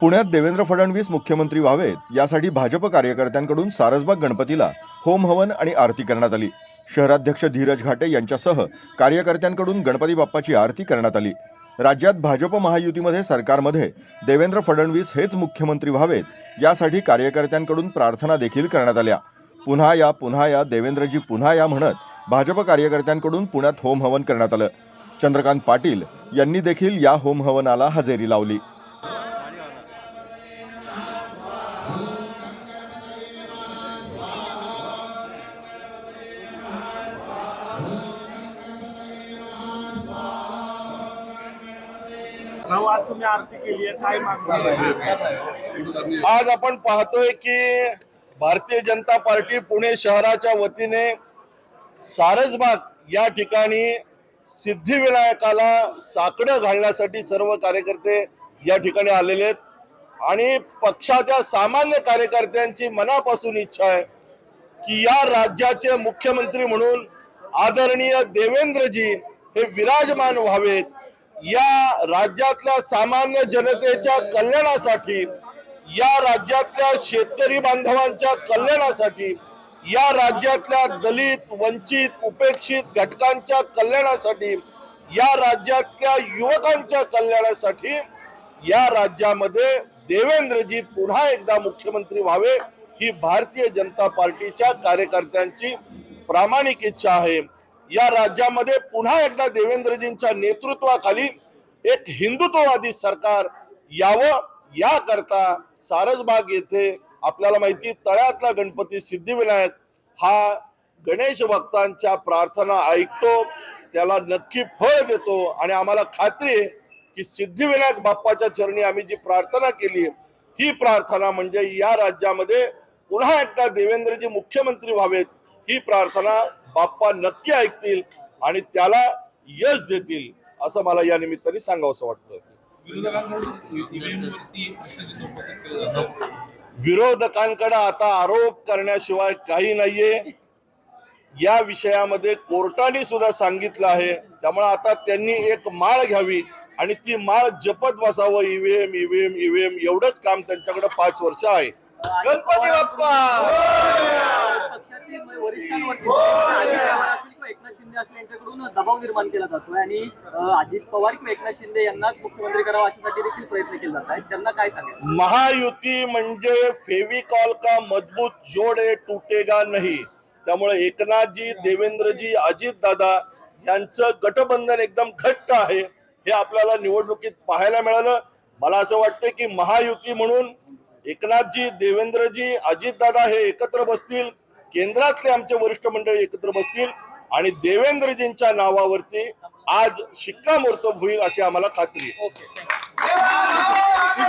पुण्यात देवेंद्र फडणवीस मुख्यमंत्री व्हावेत यासाठी भाजप कार्यकर्त्यांकडून सारसबाग गणपतीला होम हवन आणि आरती करण्यात आली. शहराध्यक्ष धीरज घाटे यांच्यासह कार्यकर्त्यांकडून गणपती बाप्पाची आरती करण्यात आली. राज्यात भाजप महायुतीमध्ये सरकारमध्ये देवेंद्र फडणवीस हेच मुख्यमंत्री व्हावेत यासाठी कार्यकर्त्यांकडून प्रार्थना देखील करण्यात आल्या. पुन्हा या पुन्हा या देवेंद्रजी पुन्हा या म्हणत भाजप कार्यकर्त्यांकडून पुण्यात होम हवन करण्यात आलं. चंद्रकांत पाटील यांनी देखील या होम हवनाला हजेरी लावली. भाऊ आज तुम्ही आरती केली आहे काय आज आपण पाहतोय की भारतीय जनता पार्टी पुणे शहराच्या वतीने सारसबाग या ठिकाणी सिद्धिविनायकाला साकडं घालण्यासाठी सर्व कार्यकर्ते या ठिकाणी आलेले आहेत. आणि पक्षाच्या सामान्य कार्यकर्त्यांची मनापासून इच्छा आहे की या राज्याचे मुख्यमंत्री म्हणून आदरणीय देवेंद्रजी हे विराजमान व्हावेत. या राज्यातल्या सामान्य जनतेच्या कल्याणासाठी या राज्यातल्या शेतकरी बांधवांच्या कल्याणासाठी या राज्यातल्या दलित वंचित उपेक्षित घटकांच्या कल्याणासाठी या राज्यातल्या युवकांच्या कल्याणासाठी या राज्यामध्ये देवेंद्रजी पुन्हा एकदा मुख्यमंत्री व्हावे ही भारतीय जनता पार्टीच्या कार्यकर्त्यांची प्रामाणिक इच्छा आहे. या राज्यामध्ये पुन्हा एकदा देवेंद्रजींच्या नेतृत्वाखाली एक हिंदुत्ववादी सरकार यावं याकरता सारसबाग येथे आपल्याला माहिती तळ्यातला गणपती सिद्धिविनायक हा गणेश भक्तांच्या प्रार्थना ऐकतो त्याला नक्की फळ देतो आणि आम्हाला खात्री आहे की सिद्धिविनायक बाप्पाच्या चरणी आम्ही जी प्रार्थना केली ही प्रार्थना म्हणजे या राज्यामध्ये पुन्हा एकदा देवेंद्रजी मुख्यमंत्री व्हावेत ही प्रार्थना बाप्पा नक्की ऐकतील आणि त्याला यश देतील असं मला या निमित्ताने सांगावंसं वाटतं. विरोधकांकडे आता आरोप करण्याशिवाय काही नाहीये. या विषयामध्ये कोर्टाने सुद्धा सांगितलं आहे. त्यामुळे आता त्यांनी एक माळ घ्यावी आणि ती माळ जपत बसावं. ईव्हीएम ईव्हीएम ईव्हीएम एवढंच काम त्यांच्याकडे पाच वर्ष आहे. गणपती बाप्पा! एकनाथ शिंदे यांच्याकडून दबाव निर्माण केला जातोय आणि अजित पवार किंवा एकनाथ शिंदे यांनाच मुख्यमंत्री करावं अशासाठी देखील प्रयत्न केले जात आहेत. त्यांना काय सांगेल महायुती म्हणजे फेविकॉल का मजबूत जोड आहे तुटेगा नाही. त्यामुळे एकनाथजी देवेंद्रजी अजित दादा यांचं गटबंधन एकदम घट्ट आहे. हे आपल्याला निवडणुकीत पाहायला मिळालं. मला असं वाटतं की महायुती म्हणून एकनाथजी देवेंद्रजी अजितदादा हे एकत्र बसतील. केंद्रातले आमचे वरिष्ठ मंडळी एकत्र बसतील आणि देवेंद्रजींच्या नावावरती आज शिक्कामोर्तब होईल अशी आम्हाला खात्री आहे.